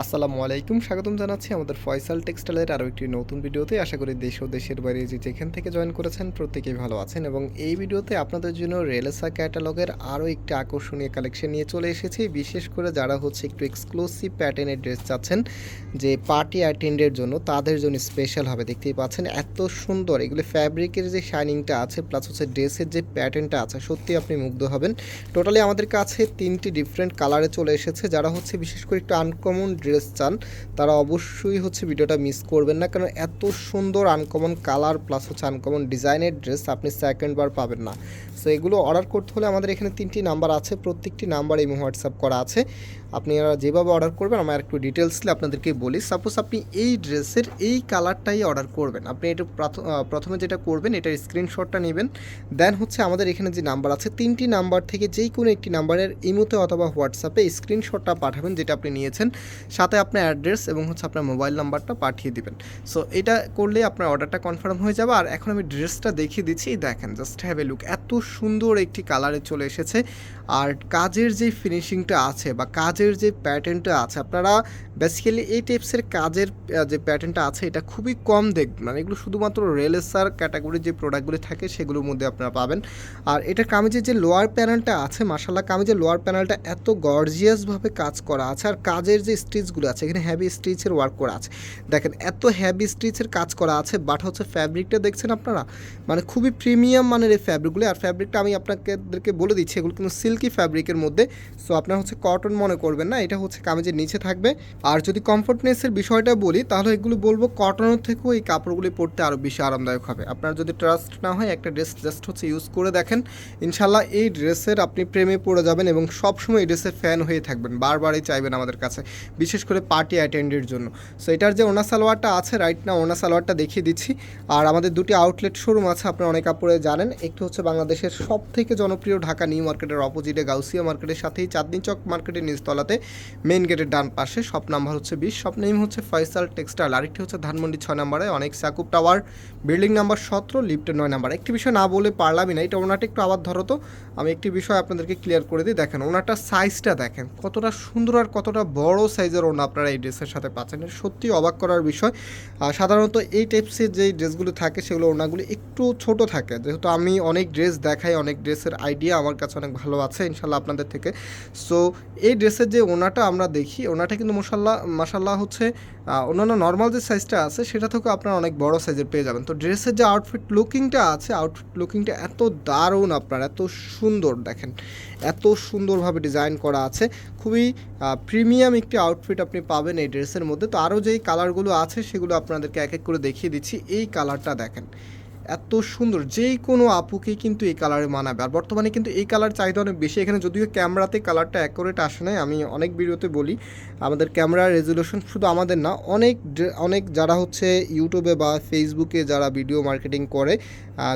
আসসালামু আলাইকুম, স্বাগতম জানাচ্ছি আমাদের ফয়সাল টেক্সটাইলের আরও একটি নতুন ভিডিওতে। আশা করি দেশ ও দেশের বাইরে যে যেখান থেকে জয়েন করেছেন প্রত্যেকেই ভালো আছেন এবং এই ভিডিওতে আপনাদের জন্য রেলেসা ক্যাটালগের আরও একটি আকর্ষণীয় কালেকশন নিয়ে চলে এসেছি। বিশেষ করে যারা হচ্ছে একটু এক্সক্লুসিভ প্যাটার্নের ড্রেস চাচ্ছেন, যে পার্টি অ্যাটেন্ডের জন্য তাদের জন্য স্পেশাল হবে, দেখতেই পাচ্ছেন এত সুন্দর। এগুলো ফ্যাব্রিকের যে শাইনিংটা আছে প্লাস হচ্ছে ড্রেসের যে প্যাটার্নটা আছে সত্যি আপনি মুগ্ধ হবেন। টোটালি আমাদের কাছে তিনটি ডিফারেন্ট কালারে চলে এসেছে, যারা হচ্ছে বিশেষ করে একটু আনকমন ড্রেস চান, তারা অবশ্যই হচ্ছে ভিডিওটা মিস করবেন না। কারণ এত সুন্দর আনকমন কালার প্লাস হচ্ছে আনকমন ডিজাইনের ড্রেস আপনি সেকেন্ড বার পাবেন না। সো এগুলো অর্ডার করতে হলে আমাদের এখানে তিনটি নাম্বার আছে, প্রত্যেকটি নাম্বার এই হোয়াটসঅ্যাপ করা আছে। আপনারা যেভাবে অর্ডার করবেন, আমার একটু ডিটেলসলি আপনাদেরকে বলি। সাপোজ আপনি এই ড্রেসের এই কালারটাই অর্ডার করবেন। আপনি এটা প্রাথ- প্রথমে যেটা করবেন, এটার স্ক্রিনশটটা নেবেন। দেন হচ্ছে আমাদের এখানে যে নাম্বার আছে, তিনটি নাম্বার থেকে যেই কোনো একটি নাম্বারের ইমোতে অথবা হোয়াটসঅ্যাপে স্ক্রিনশটটা পাঠাবেন, যেটা আপনি নিয়েছেন। সাথে আপনার অ্যাড্রেস এবং হচ্ছে আপনার মোবাইল নাম্বারটা পাঠিয়ে দিবেন। সো এটা করলে আপনার অর্ডারটা কনফার্ম হয়ে যাবে। আর এখন আমি ড্রেসটা দেখিয়ে দিচ্ছি। দেখেন জাস্ট হ্যাভ এ লুক এত সুন্দর একটি কালারে চলে এসেছে। আর কাজের যে ফিনিশিংটা আছে বা কাজের যে প্যাটার্নটা আছে, আপনারা বেসিক্যালি এই টাইপসের কাজের যে প্যাটার্নটা আছে, এটা খুবই কম দেখবেন। মানে এগুলো শুধুমাত্র রেলেসার ক্যাটাগরির যে প্রোডাক্টগুলি থাকে, সেগুলোর মধ্যে আপনারা পাবেন। আর এটা কামিজের যে লোয়ার প্যানেলটা আছে মাসাল্লাহ কামিজের লোয়ার প্যানেলটা এত গর্জিয়াসভাবে কাজ করা আছে। আর কাজের যে স্টিচগুলো আছে, এখানে হ্যাভি স্টিচের ওয়ার্ক করা আছে। দেখেন, এত হ্যাভি স্টিচের কাজ করা আছে বাট হচ্ছে ফ্যাব্রিকটা দেখছেন আপনারা? মানে খুবই প্রিমিয়াম মানের এই ফ্যাব্রিকগুলো আর ফ্যাব্রিকটা আমি আপনাদেরকে বলে দিচ্ছি, এগুলো কিন্তু সিল্কি ফ্যাব্রিকের মধ্যে। সো আপনারা হচ্ছে কটন মনে করবেন না, এটা হচ্ছে কামিজের নিচে থাকবে। আর যদি কমফোর্টনেসের বিষয়টা বলি, তাহলে এগুলো বলব কটনের থেকেও এই কাপড়গুলি পরতে আরও বেশি আরামদায়ক হবে। আপনার যদি ট্রাস্ট না হয়, একটা ড্রেস জাস্ট হচ্ছে ইউজ করে দেখেন ইনশাল্লাহ এই ড্রেসের আপনি প্রেমে পড়ে যাবেন এবং সবসময় এই ড্রেসের ফ্যান হয়ে থাকবেন, বারবারই চাইবেন আমাদের কাছে। বিশেষ করে পার্টি অ্যাটেন্ডের জন্য। সো এটার যে ওনা সালোয়ারটা আছে রাইট না ওনা সালোয়ারটা দেখিয়ে দিচ্ছি। আর আমাদের দুটি আউটলেট শোরুম আছে, আপনারা অনেক কাপড়ে জানেন। একটু হচ্ছে বাংলাদেশের সব থেকে জনপ্রিয় ঢাকা নিউ মার্কেটের অপোজিটে গাউসিয়া মার্কেটের সাথেই চাঁদনি চক মার্কেটের নিচতলাতে মেন গেটের ডান পাশে। শপ নাম্বার হচ্ছে বিশ শপ নেম হচ্ছে ফয়সাল টেক্সটাইল আরেকটি হচ্ছে ধানমন্ডি ছয় নম্বরে, অনেক সাকুব টাওয়ার বিল্ডিং নাম্বার সতেরো লিফটের নয় নাম্বার। একটি বিষয় না বলে পারলামই না, এটা ওনাটা একটু আবার ধরো তো। আমি একটি বিষয় আপনাদেরকে ক্লিয়ার করে দিই, দেখেন ওনাটার সাইজটা দেখেন, কতটা সুন্দর আর কতটা বড় সাইজের ওনা আপনারা এই ড্রেসের সাথে পাচ্ছেন। সত্যি অবাক করার বিষয়। সাধারণত এই টাইপসের যে ড্রেসগুলো থাকে, সেগুলো ওনাগুলি একটু ছোট থাকে। যেহেতু আমি অনেক ড্রেস দেখাই, অনেক ড্রেসের আইডিয়া আমার কাছে অনেক ভালো আছে ইনশাল্লাহ আপনাদের থেকে। সো, এই ড্রেসের যে ওনাটা আমরা দেখি ওনাটা কিন্তু মশাল্লাহ মাসাল্লাহ হচ্ছে অন্যান্য নর্মাল যে সাইজটা আছে, সেটা থেকেও আপনারা অনেক বড় সাইজের পেয়ে যাবেন। তো ড্রেসের যে আউটফিট লুকিংটা আছে আউটফিট লুকিংটা এত দারুণ আপনার, এত সুন্দর দেখেন। এত সুন্দরভাবে ডিজাইন করা আছে। খুবই প্রিমিয়াম একটি আউটফিট আপনি পাবেন এই ড্রেসের মধ্যে। তো আরও যেই কালারগুলো আছে সেগুলো আপনাদেরকে এক এক করে দেখিয়ে দিচ্ছি। এই কালারটা দেখেন। এত সুন্দর, যেই কোনো আপুকেই কিন্তু এই কালারে মানাবে। আর বর্তমানে কিন্তু এই কালার চাহিদা অনেক বেশি। এখানে যদিও ক্যামেরাতে কালারটা অ্যাকোরেট আসে নাই, আমি অনেক ভিডিওতে বলি, আমাদের ক্যামেরার রেজুলেশন শুধু আমাদের না, অনেক অনেক যারা হচ্ছে ইউটিউবে বা ফেসবুকে যারা ভিডিও মার্কেটিং করে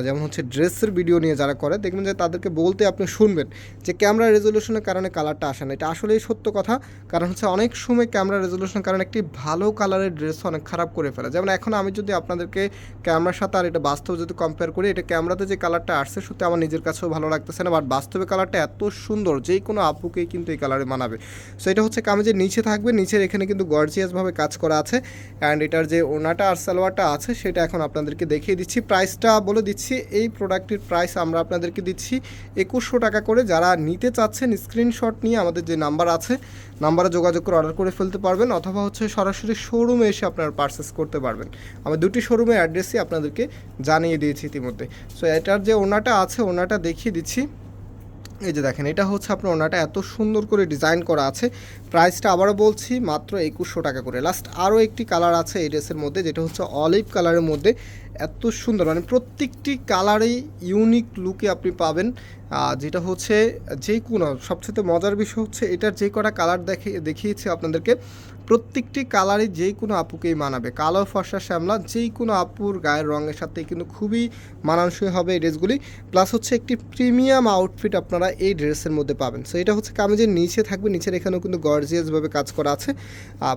যেমন হচ্ছে ড্রেসের ভিডিও নিয়ে যারা করে, দেখবেন যে তাদেরকে বলতে আপনি শুনবেন যে ক্যামেরা রেজুলেশনের কারণে কালারটা আসে না। এটা আসলেই সত্য কথা, কারণ হচ্ছে অনেক সময় ক্যামেরা রেজুলেশনের কারণে একটি ভালো কালারের ড্রেস অনেক খারাপ করে ফেলে। যেমন এখন আমি যদি আপনাদেরকে ক্যামেরার সাথে আর এটা বাস্তব যদি কম্পেয়ার করি, এটা ক্যামেরাতে যে কালারটা আসছে, সত্যি আমার নিজের কাছেও ভালো লাগতেছে না বাট বাস্তবে কালারটা এত সুন্দর যেই কোনো আপুকেই কিন্তু এই কালারে মানাবে। সো এটা হচ্ছে কামিজের নিচে থাকবে, নিচের এখানে কিন্তু গর্জিয়াসভাবে কাজ করা আছে অ্যান্ড এটার যে ওনাটা আর সালোয়ারটা আছে, সেটা এখন আপনাদেরকে দেখিয়ে দিচ্ছি। প্রাইসটা বলে দিচ্ছি, এই প্রোডাক্টের প্রাইস আমরা আপনাদেরকে দিচ্ছি একুশশো টাকা করে। যারা নিতে চাচ্ছেন স্ক্রিনশট নিয়ে আমাদের যে নাম্বার আছে নাম্বারে যোগাযোগ করে অর্ডার করে ফেলতে পারবেন, অথবা হচ্ছে সরাসরি শোরুমে এসে আপনারা পারচেস করতে পারবেন। আমরা দুটি শোরুমের অ্যাড্রেসই আপনাদেরকে জানিয়ে দিয়েছি ইতিমধ্যে। সো এটার যে ওনাটা আছে, ওনাটা দেখিয়ে দিচ্ছি। এই যে দেখেন, এটা হচ্ছে আপনার ওনাটা এত সুন্দর করে ডিজাইন করা আছে। প্রাইসটা আবারও বলছি, মাত্র একুশশো টাকা করে। লাস্ট আরও একটি কালার আছে এই ড্রেসের মধ্যে, যেটা হচ্ছে অলিভ কালারের মধ্যে। এত সুন্দর মানে প্রত্যেকটি কালারেই ইউনিক লুকে আপনি পাবেন। যেটা হচ্ছে যে কোনো, সবচেয়ে মজার বিষয় হচ্ছে এটার যে কটা কালার দেখে, দেখিয়েছি আপনাদেরকে, প্রত্যেকটি কালারই যে কোনো আপুকেই মানাবে। কালো, ফর্সা, শ্যামলা যেই কোনো আপুর গায়ের রঙের সাথে কিন্তু খুবই মানানসই হবে এই ড্রেসগুলি। প্লাস হচ্ছে একটি প্রিমিয়াম আউটফিট আপনারা এই ড্রেসের মধ্যে পাবেন। সো এটা হচ্ছে কামিজের নিচে থাকবে, নিচের এখানেও কিন্তু গর্জিয়াসভাবে কাজ করা আছে।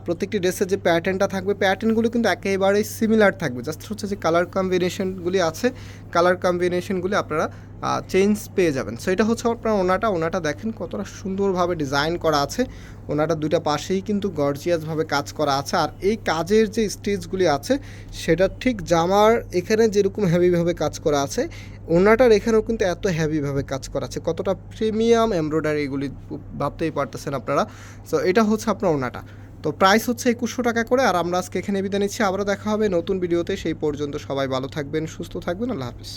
প্রত্যেকটি ড্রেসের যে প্যাটার্নটা থাকবে প্যাটার্নগুলো কিন্তু একেবারেই সিমিলার থাকবে। জাস্ট হচ্ছে যে কালার কম্বিনেশনগুলি আছে কালার কম্বিনেশনগুলি আপনারা চেঞ্জ পেয়ে যাবেন। সো এটা হচ্ছে আপনার ওনাটা। ওনাটা দেখেন কতটা সুন্দরভাবে ডিজাইন করা আছে। ওনাটা দুইটা পাশেই কিন্তু গর্জিয়াসভাবে কাজ করা আছে। আর এই কাজের যে স্টেজগুলি আছে, সেটা ঠিক জামার এখানে যেরকম হ্যাভিভাবে কাজ করা আছে, ওনাটার এখানেও কিন্তু এত হ্যাভিভাবে কাজ করা আছে। কতটা প্রিমিয়াম এমব্রয়ডারি এগুলি ভাবতেই পারতেছেন আপনারা। সো এটা হচ্ছে আপনার ওনাটা। তো প্রাইস হচ্ছে একুশশো টাকা করে, আর আমরা আজকে এখানে বিদায় নিচ্ছি। আবারও দেখা হবে নতুন ভিডিওতে সেই পর্যন্ত সবাই ভালো থাকবেন, সুস্থ থাকবেন। আল্লাহ হাফিজ।